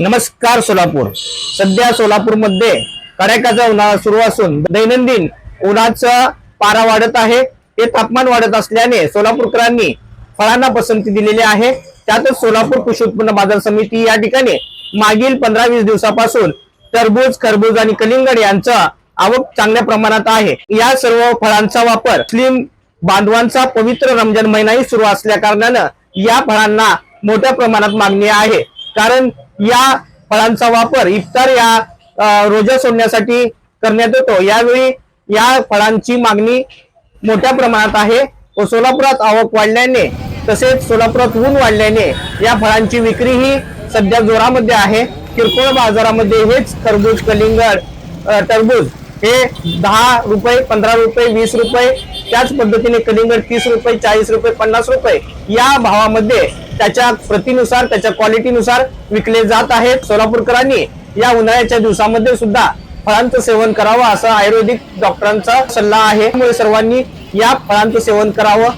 नमस्कार सोलापूर. सध्या सोलापूरमध्ये कडाक्याचा उन्हाळा सुरू असून दैनंदिन उन्हाचा पारा वाढत आहे. ते तापमान वाढत असल्याने सोलापूरकरांनी फळांना पसंती दिलेली आहे. त्यातच सोलापूर कृषी उत्पन्न बाजार समिती या ठिकाणी मागील पंधरा वीस दिवसापासून टरबूज खरबूज आणि कलिंगड यांचा आवक चांगल्या प्रमाणात आहे. या सर्व फळांचा वापर मुस्लिम बांधवांचा पवित्र रमजान महिनाही सुरू असल्या कारणानं या फळांना मोठ्या प्रमाणात मागणी आहे. कारण या फळांचा वापर इफ्तार या रोजा सोडण्यासाठी करण्यात येतो. यावेळी या फळांची मागणी मोठ्या प्रमाणात आहे. व सोलापुरात आवक वाढल्याने तसेच सोलापुरात ऊन वाढल्याने या फळांची विक्री ही सध्या जोरामध्ये आहे. किरकोळ बाजारामध्ये हेच खरबूज कलिंगड टरबूज हे दहा रुपये पंधरा रुपये वीस रुपये त्याच पद्धतीने कलिंगड तीस रुपये चाळीस रुपये पन्नास रुपये या भावामध्ये त्याच्या प्रतीनुसार त्याच्या क्वालिटीनुसार विकले जात आहेत सोलापूरकरांनी. या उन्हाळ्याच्या दिवसामध्ये सुद्धा फळांचं सेवन करावं असा आयुर्वेदिक डॉक्टरांचा सल्ला आहे. त्यामुळे सर्वांनी या फळांचं सेवन करावं.